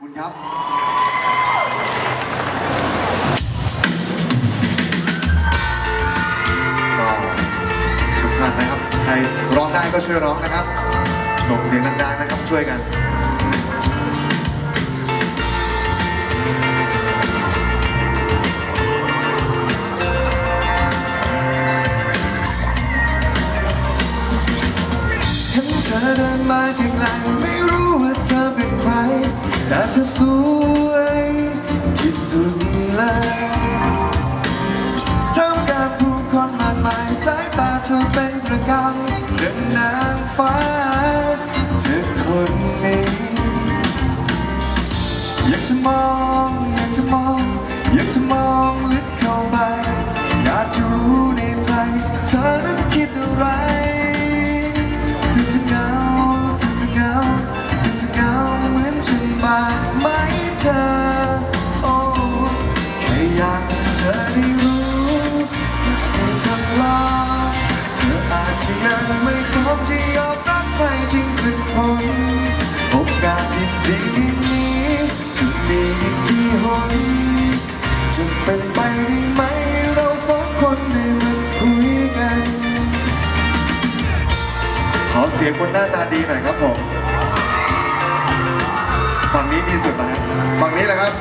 คุณครับก็ทุกท่านนะครับ ใครร้องได้ก็ช่วยร้องนะครับ ส่งเสียงดังๆนะครับ ช่วยกัน เธอเดินมาไกลไม่รู้ว่าเธอเป็นใคร แต่เธอสวยที่สุดเลยทำกับผู้คนมากมายสายตาเธอเป็นประกายเดินนางฟ้าเธอคนนี้ อยากจะมอง อยากจะมอง อยากจะมองลึกเข้าไป อยากจะรู้ในใจ เธอนั้นคิดอะไร มที่ยอมรับใครจริงสักคนโอกาสดีๆนี้จะมีอีกกี่หนจะเป็นไปได้ไหมเราสองคนได้มาคุยกัน ขอเสียงคนหน้าตาดีหน่อยครับผมฝั่งนี้ดีสุดนะฮะฝั่งนี้แหละครับ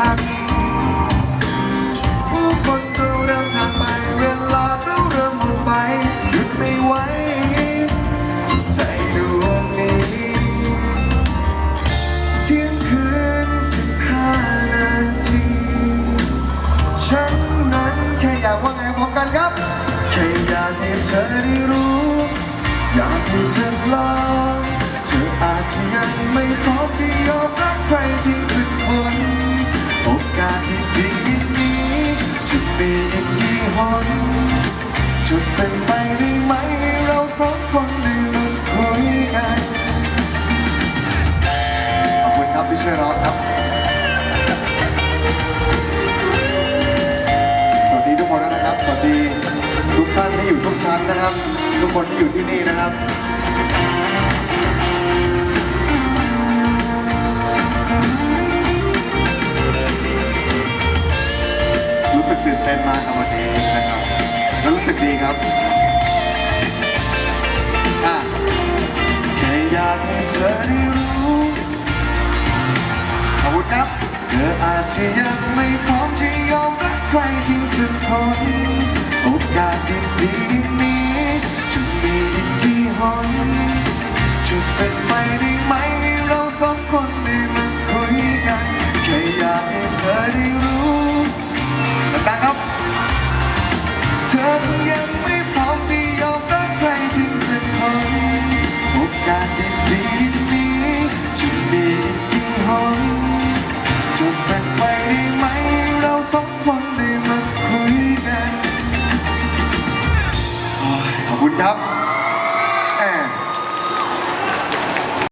ทัก ผู้คนก็เริ่มจากไป เวลาก็เริ่มหมดไป หยุดไม่ไหว ใจดวงนี้ เที่ยงคืนสิบห้านาที ฉันนั้นแค่อยากว่าไงพร้อมกันครับ แค่อยากให้เธอได้รู้ อยากให้เธอลองเธออาจจะยังไม่พร้อมที่ยอมรับใครจริง สักคนโอกาสที่ดีนี้จะมีอีกกี่หนจะเป็นไปได้ไหมให้เราสองคนได้มาคุยกันขอบคุณครับที่ช่วยร้องครับสวัสดีทุกคนนะครับสวัสดีทุกท่านที่อยู่ทุกชั้นนะครับ ทุกคนที่อยู่ที่นี่นะครับ เต้นมากครับวันนี้นะครับรู้สึกดีครับแค่อยากให้เธอได้รู้ขอบคุณครับเธออาจจะยังไม่พร้อมที่ยอมรับใครจริงสักคนโอกาสดีๆนี้จะมีอีกกี่หนจะเป็นไปได้ไหม เธอยังไม่พร้อมที่ยอมรับใครถึงสักคนโอกาสดีๆนี้จะมีกกี่หนจะเป็นไปได้ไหมเราสองคนได้มาคุยกันขอบคุณครับ